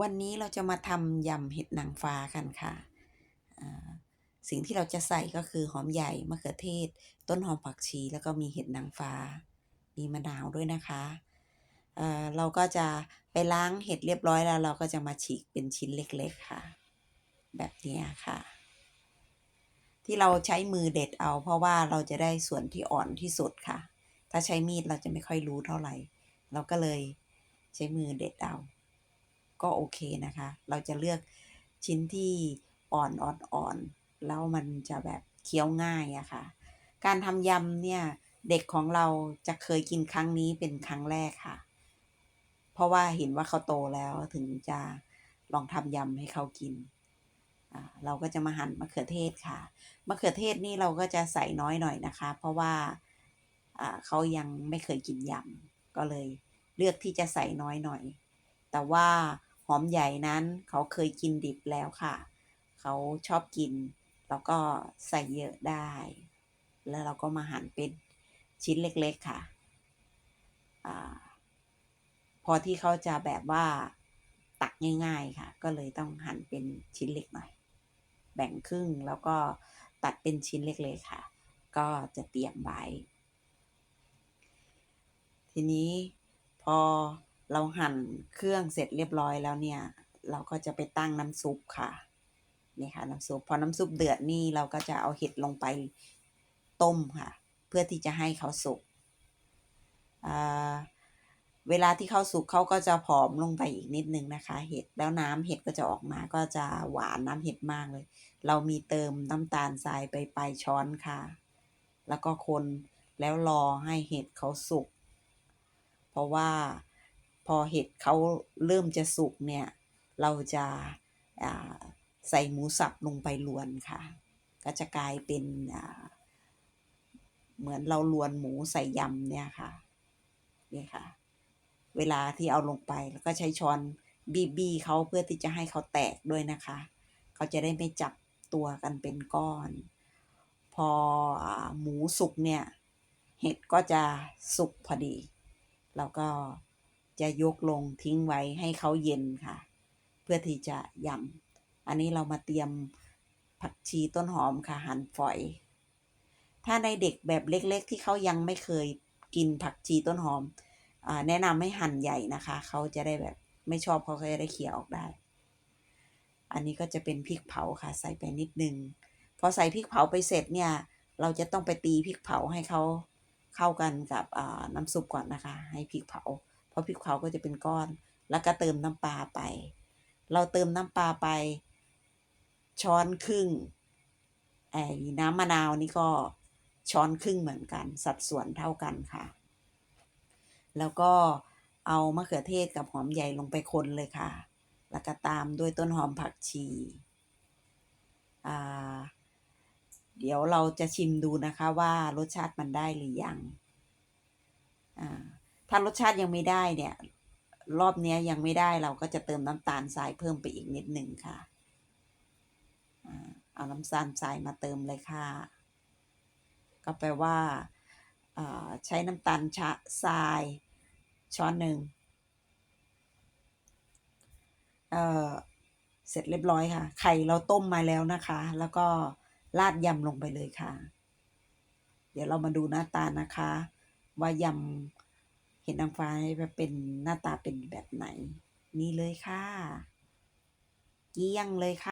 วันนี้เราจะมาทำยำเห็ดนางฟ้ากันค่ะ สิ่งที่เราจะใส่ก็คือหอมใหญ่มะเขือเทศ ต้นหอมผักชี แล้วก็มีเห็ดนางฟ้า มีมะนาวด้วยนะคะเเราก็จะไปล้างเห็ดเรียบร้อยแล้ว เราก็จะมาฉีกเป็นชิ้นเล็กๆค่ะ แบบนี้ค่ะ ที่เราใช้มือเด็ดเอาเพราะว่าเราจะได้ส่วนที่อ่อนที่สุดค่ะ ถ้าใช้มีดเราจะไม่ค่อยรู้เท่าไหร่ เราก็เลยใช้มือเด็ดเอา ก็โอเคนะคะ เราจะเลือกชิ้นที่อ่อนอ่อนอ่อนแล้วมันจะแบบเคี้ยวง่ายอะค่ะ การทำยำเนี่ยเด็กของเราจะเคยกินครั้งนี้เป็นครั้งแรกค่ะ เพราะว่าเห็นว่าเขาโตแล้วถึงจะลองทำยำให้เขากิน เราก็จะมาหั่นมะเขือเทศค่ะ มะเขือเทศนี่เราก็จะใส่น้อยหน่อยนะคะ เพราะว่าเขายังไม่เคยกินยำก็เลยเลือกที่จะใส่น้อยหน่อย แต่ว่า หอมใหญ่นั้นเขาเคยกินดิบแล้วค่ะ เขาชอบกิน แล้วก็ใส่เยอะได้ แล้วเราก็มาหั่นเป็นชิ้นเล็กๆค่ะอพอที่เขาจะแบบว่าตักง่าย ๆค่ะ ก็เลยต้องหั่นเป็นชิ้นเล็กหน่อย แบ่งครึ่งแล้วก็ตัดเป็นชิ้นเล็กๆค่ะ ก็จะเตรียมไว้ ทีนี้พอ เราหั่นเครื่องเสร็จเรียบร้อยแล้วเนี่ย เราก็จะไปตั้งน้ำซุปค่ะนี่ค่ะน้ำซุปพอน้ำซุปเดือดนี่เราก็จะเอาเห็ดลงไปต้มค่ะ เพื่อที่จะให้เขาสุกเวลาที่เขาสุกเขาก็จะผอมลงไปอีกนิดนึงนะคะ เห็ดแล้วน้ำเห็ดก็จะออกมาก็จะหวานน้ำเห็ดมากเลย เรามีเติมน้ำตาลทรายไปปลายช้อนค่ะ แล้วก็คนแล้วรอให้เห็ดเขาสุกเพราะว่า พอเห็ดเขาเริ่มจะสุกเนี่ย เราจะใส่หมูสับลงไปลวนค่ะ ก็จะกลายเป็นเหมือนเราลวนหมูใส่ยำเนี่ยค่ะนี่ค่ะ เวลาที่เอาลงไปแล้วก็ใช้ช้อนบีบีเขาเพื่อที่จะให้เขาแตกด้วยนะคะ เขาจะได้ไม่จับตัวกันเป็นก้อน พอหมูสุกเนี่ย เห็ดก็จะสุกพอดี แล้วก็ จะยกลงทิ้งไว้ให้เขาเย็นค่ะ เพื่อที่จะยำอันนี้เรามาเตรียมผักชีต้นหอมค่ะหั่นฝอย ถ้าในเด็กแบบเล็กๆ ที่เขายังไม่เคยกินผักชีต้นหอมอแนะนำให้หั่นใหญ่นะคะ เขาจะได้แบบไม่ชอบเขาก็จะได้เขี่ยออกได้ อันนี้ก็จะเป็นพริกเผาค่ะ ใส่ไปนิดนึงพอใส่พริกเผาไปเสร็จเนี่ย เราจะต้องไปตีพริกเผาให้เขาเข้ากันกับน้ำซุปก่อนนะคะ ให้พริกเผา ราะพริกเผาก็จะเป็นก้อน แล้วก็เติมน้ำปลาไป เราเติมน้ำปลาไป ช้อนครึ่งไอ้น้ำมะนาวนี่ก็ช้อนครึ่งเหมือนกัน สัดส่วนเท่ากันค่ะ แล้วก็เอามะเขือเทศกับหอมใหญ่ลงไปคนเลยค่ะ แล้วก็ตามด้วยต้นหอมผักชีอ่าเดี๋ยวเราจะชิมดูนะคะว่ารสชาติมันได้หรือยัง ถ้ารสชาติยังไม่ได้เนี่ย รอบนี้ยังไม่ได้เราก็จะเติมน้ำตาลทรายเพิ่มไปอีกนิดหนึ่งค่ะเอาน้ำตาลทรายมาเติมเลยค่ะ ก็แปลว่าใช้น้ำตาลชะทรายช้อนหนึ่งเเสร็จเรียบร้อยค่ะ ไข่เราต้มมาแล้วนะคะ แล้วก็ราดยำลงไปเลยค่ะ เดี๋ยวเรามาดูหน้าตานะคะ ว่ายำ ห็ดนางฟ้าจะเป็นหน้าตาเป็นแบบไหน นี่เลยค่ะ เกี้ยงเลยค่ะ